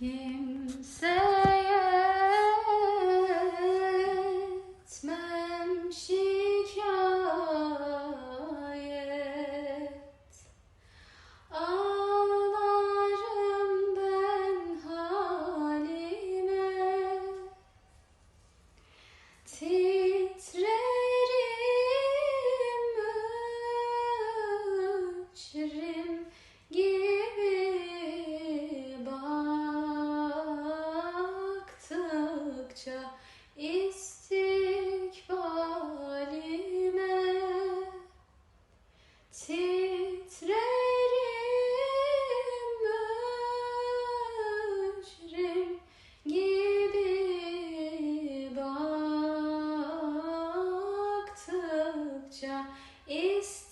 him. açtıkça istikbalime titrerim mücrim gibi baktıkça istikbalime